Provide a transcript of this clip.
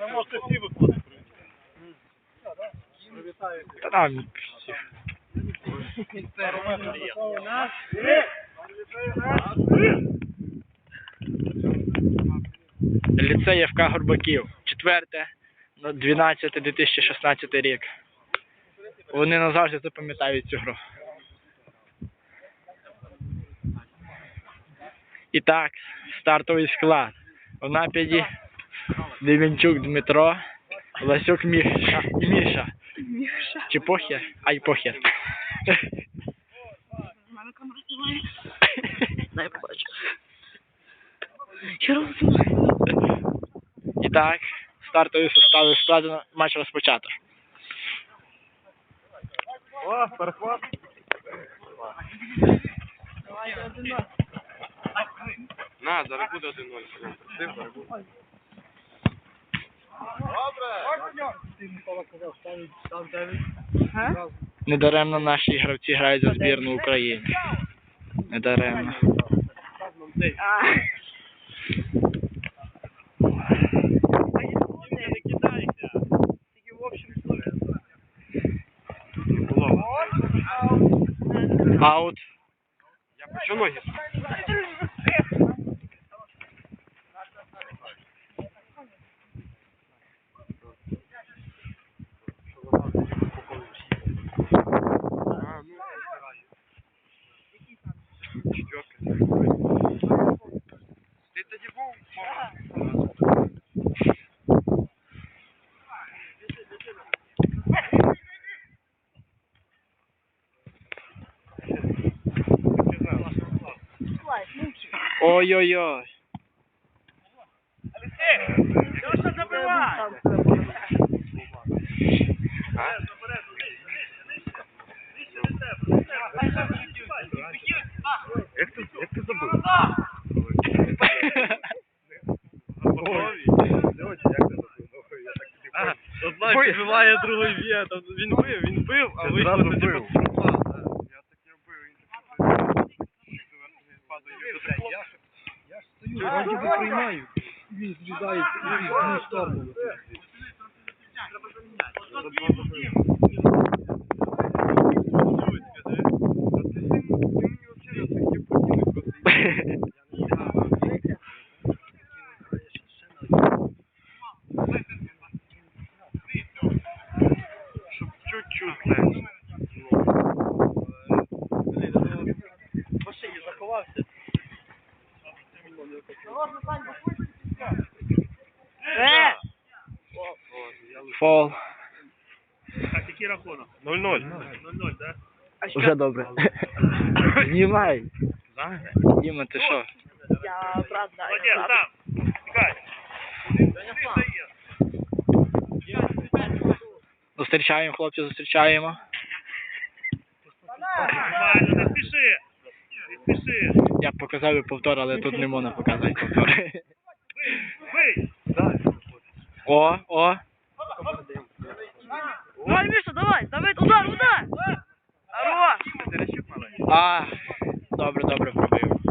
Ви можете всі виходити. Та там всі. Ліцей Євка Горбаків. Четверте, 12 2016 рік. Вони назавжди запам'ятають цю гру. І так, стартовий склад. Вона піді. Демінчук Дмитро, Ласюк Міша. Міша. Міша. Чи похер? Ай, похер. Мене камера знімає. Дай побачу. Що робити? І так, стартовий состав складено, матч розпочато. О, перехват. На, зараз буде 1-0. Зараз буде. Недаремно наші гравці грають за збірну України. Недаремно. Аут. Я почу ноги. Ти тоді був? Ой-ой-ой. Одна підбиває, другий б'є. Він бив, він бив, а Ти вийшло зразу тоді бив. шурпа. Я таке вбив, він Я ж стою, я би приймаю. Він зрізається і в сторону. Треба Щоб Машині заховався. Фол. Так, який рахунок? 0-0. 0-0, так? Уже добре. Знімай. Діма, ти що? Я брат, да, Молодець, я брат. там. Тікай. Зустрічаємо, хлопці, зустрічаємо. Нормально, не спіши. Не спіши. Я б показав і повтор, але тут не можна показати повтор. Бий. О, о. Давай, Міша, давай, давай, удар, удар! Здорово! А, добре, добре пробив.